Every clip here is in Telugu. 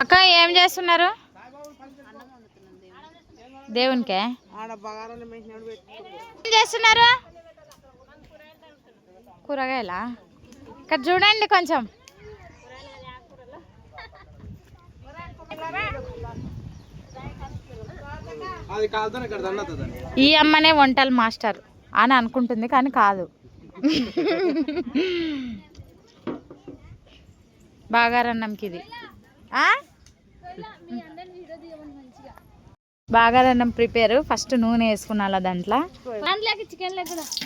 అక్క ఏం చేస్తున్నారు? దేవునికే? ఏం చేస్తున్నారు? కూరగాయలా? ఇక్కడ చూడండి కొంచెం. ఈ అమ్మనే వంటల మాస్టర్ అని అనుకుంటుంది కానీ కాదు. బాగారన్నంకి ఇది ఆ? బాగారన్నం ప్రిపేర్. ఫస్ట్ నూనె వేసుకున్నాలా దాంట్లో?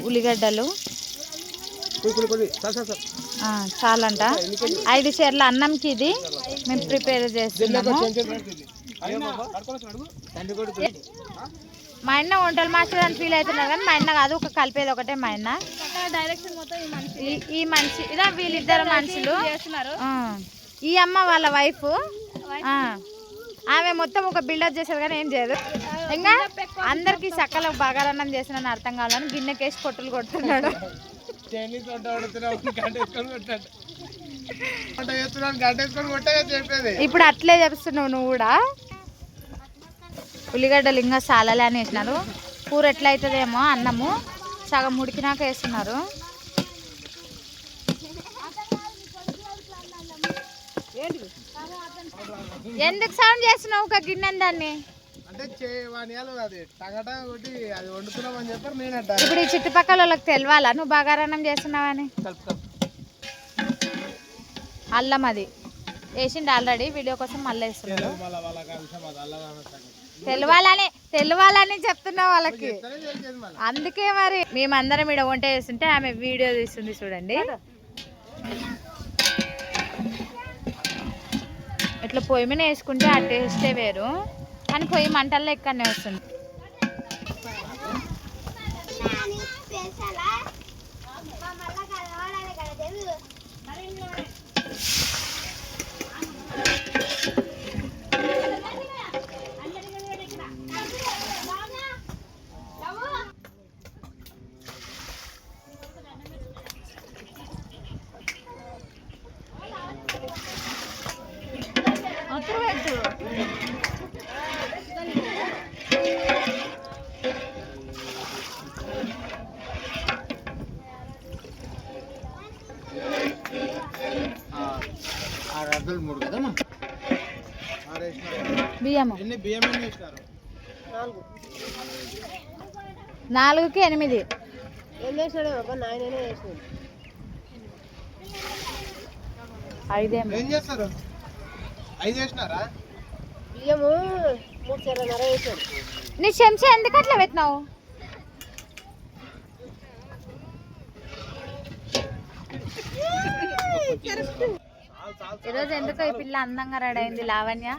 ఉల్లిగడ్డలు. సార్ ఆ, చాలంట. ఐదు చీరల అన్నంకి ఇది. మేము ప్రిపేర్ చేస్తున్నాము. మా అన్న వంటల మాస్టర్ అని ఫీల్ అవుతున్నారు కానీ మా అన్న కాదు ఒక కలిపేది ఒకటే మా అన్న. ఈ మనిషి ఇదా వీళ్ళిద్దరు మనుషులు. చేస్తున్నారు. ఆ. ఈ అమ్మ వాళ్ళ వైఫ్ ఆమె మొత్తం ఒక బిల్డప్ చేసేది కానీ ఏం చేయదు. ఇంకా అందరికి సక్కల బగారన్నం చేసిన అర్థం కావాలని గిన్నెకేసి కొట్టులు కొడుతున్నాడు. ఇప్పుడు అట్లే చెప్తున్నావు నువ్వు కూడా. ఉల్లిగడ్డలు ఇంకా సాలలే అని వేసినారు. కూర ఎట్లా అవుతుందేమో అన్నము. సగం ఉడికినాక వేస్తున్నారు. ఎందుకు సౌండ్ చేస్తున్నావు ఒక గిన్నె దాన్ని? ఇప్పుడు ఈ చుట్టుపక్కల వాళ్ళకి తెలియాలా నువ్వు బగారన్నం చేస్తున్నావని? అల్లం అది. వేసిండు ఆల్రెడీ వీడియో కోసం మళ్ళీ వేస్తున్నాడు. వాళ్ళ వాళ్ళ విషయం అది అల్లా సంగతి. తెలవాలని తెలవాలని చెప్తున్నా వాళ్ళకి. అందుకే మరి మేమందరం ఇక్కడ వంట చేస్తుంటే ఆమె వీడియో తీస్తుంది చూడండి. ఇట్లా పొయ్యి మీద వేసుకుంటే ఆ టేస్టే వేరు. కానీ పొయ్యి మంటల్లో ఎక్కడనే వస్తుంది. మూడు కదమ్మా బియ్యము. ఎన్ని బియ్యం ఎన్ని వేసినారు నాలుగుకి ఎనిమిది. ఐదేమో. ఏం చేస్తారు? ఐదు వేసినారా నీ చెంచా ఎందుకు అట్లా పెట్టినావు? ఈరోజు ఎందుకో ఈ పిల్ల అందంగా రెడీ అయింది లావణ్య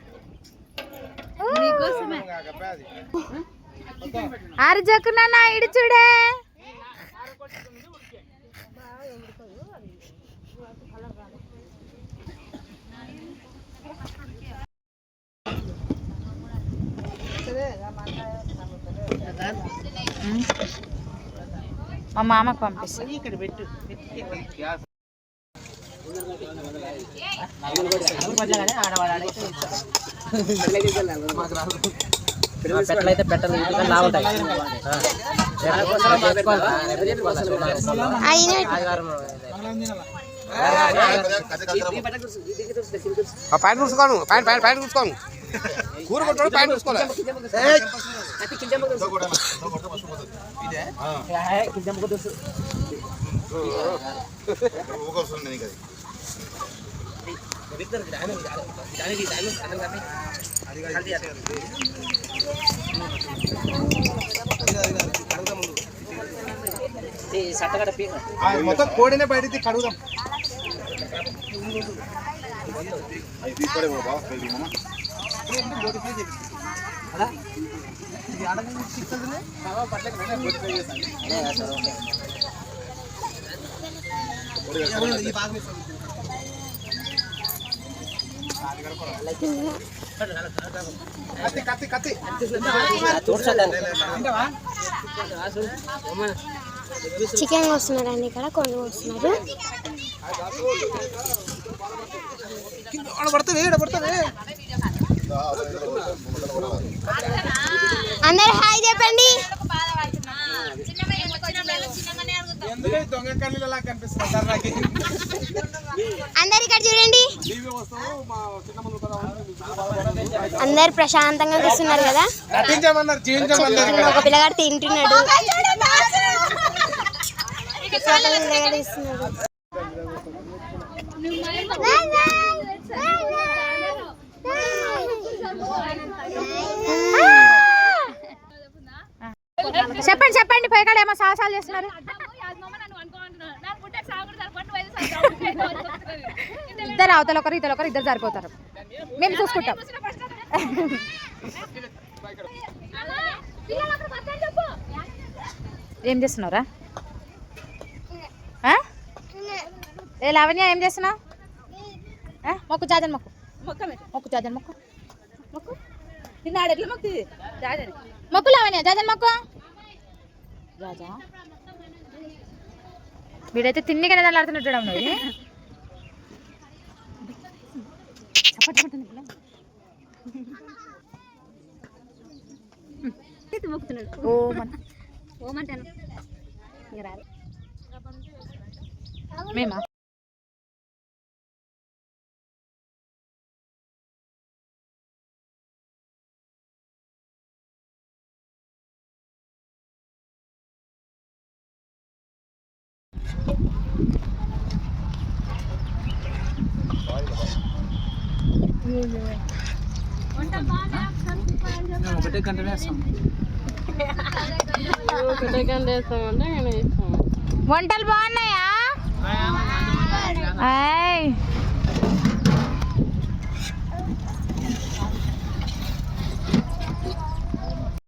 జక్కునా ఇడు చూడే. మా మామకు పంపిస్తా. ఇక్కడ పెట్టు. పెట్టలైతే పెట్టలు లావుతాయి లాగుతాయి పైన చూసుకోను పైన పైన పైన చూసుకోను కూర కొట్టాడు పైన చూసుకోవాలి సట్టగడ పీక మొత్తం కోడినే బయట కడుగుదాం. కత్తి కత్తి కత్తి చికెన్ వస్తున్నారండి ఇక్కడ కొన్ని వస్తున్నారు అందరు హాయ్ చెప్పండి. దొంగ కళ్ళు కనిపిస్తుంది అందరు ఇక్కడ చూడండి. అందరు ప్రశాంతంగా కూర్చున్నారు కదా. ఒక పిల్లగాడు తింటున్నాడు. చెప్పండి చెప్పండి పోయికాడ ఏమో సాహసాలు చేస్తున్నారు. ఇద్దరు అవతల ఒకరు ఇతర ఒకరు ఇద్దరు సరిపోతారు మేము చూసుకుంటాం. ఏం చేస్తున్నావురా? ఏ లావణ్య ఏం చేస్తున్నావు? ఆ? మొక్కు జాజన్ మొక్కు. మొక్కు జాజన్ మొక్కు. మొక్కు. మొక్కు లావణ్య జాజన్ మొక్కు. రాజా వీడైతే తిండి కదా ఆడుతున్నట్టు ఉన్నది ఓ మన మేమా? ఒకటే గంట వేస్తాం వంటలు బాగున్నాయా? ఆయ్